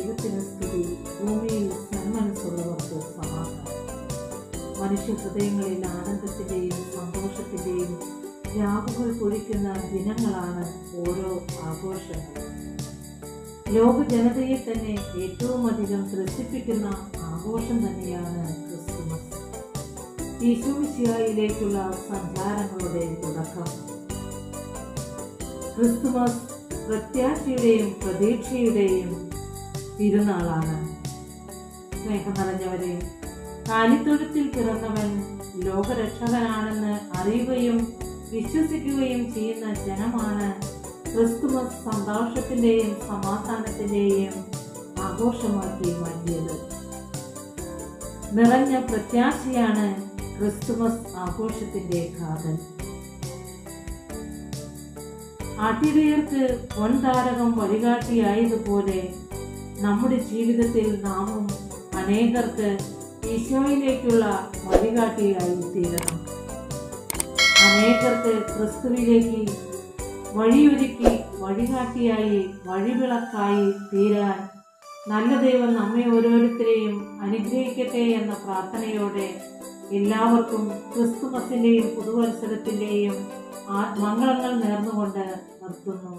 ദൈവത്തിന് സ്ഥിതി ഭൂമിയിൽ സന്മനസ്സുള്ളവർക്ക് സമാധാനം. മനുഷ്യ ഹൃദയങ്ങളിൽ ആനന്ദത്തിന്റെയും സന്തോഷത്തിന്റെയും രാവുകൾ പൊഴിക്കുന്ന ദിനങ്ങളാണ് ഓരോ ആഘോഷങ്ങൾ. ലോക ജനതയെ തന്നെ ഏറ്റവും അധികം ത്രസിപ്പിക്കുന്ന ആഘോഷം തന്നെയാണ് ക്രിസ്തുമസ്. യേശുമിശിയായിലേക്കുള്ള സഞ്ചാരങ്ങളുടെ തുടക്കം. ക്രിസ്തുമസ് പ്രത്യാശയുടെയും പ്രതീക്ഷയുടെയും തിരുനാളാണ് സ്നേഹം നിറഞ്ഞവരെ കാലിത്തൊഴുത്തിൽ പിറന്നവൻ ലോകരക്ഷകനാണെന്ന് അറിയുകയും വിശ്വസിക്കുകയും ചെയ്യുന്ന ജനമാണ് ക്രിസ്തുമസ് സന്തോഷത്തിന്റെയും സമാധാനത്തിന്റെയും ആഘോഷമാക്കി മാറ്റിയത്. നിറഞ്ഞ പ്രത്യാശയാണ് ക്രിസ്തുമസ് ആഘോഷത്തിന്റെ കാതൽ. ആട്ടിടയർക്ക് പൊൻതാരകം വഴികാട്ടിയായതുപോലെ നമ്മുടെ ജീവിതത്തിൽ നാമും അനേകർക്ക് ഈശോയിലേക്കുള്ള വഴികാട്ടിയായി തീരണം. അനേകർക്ക് ക്രിസ്തുവിലേക്ക് വഴിയൊരുക്കി വഴികാട്ടിയായി വഴിവിളക്കായി തീരാൻ നല്ല ദൈവം നമ്മെ ഓരോരുത്തരെയും അനുഗ്രഹിക്കട്ടെ എന്ന പ്രാർത്ഥനയോടെ എല്ലാവർക്കും ക്രിസ്തുമസിന്റെയും പുതുവത്സരത്തിന്റെയും മംഗളങ്ങൾ നേർന്നുകൊണ്ട് നിർത്തുന്നു.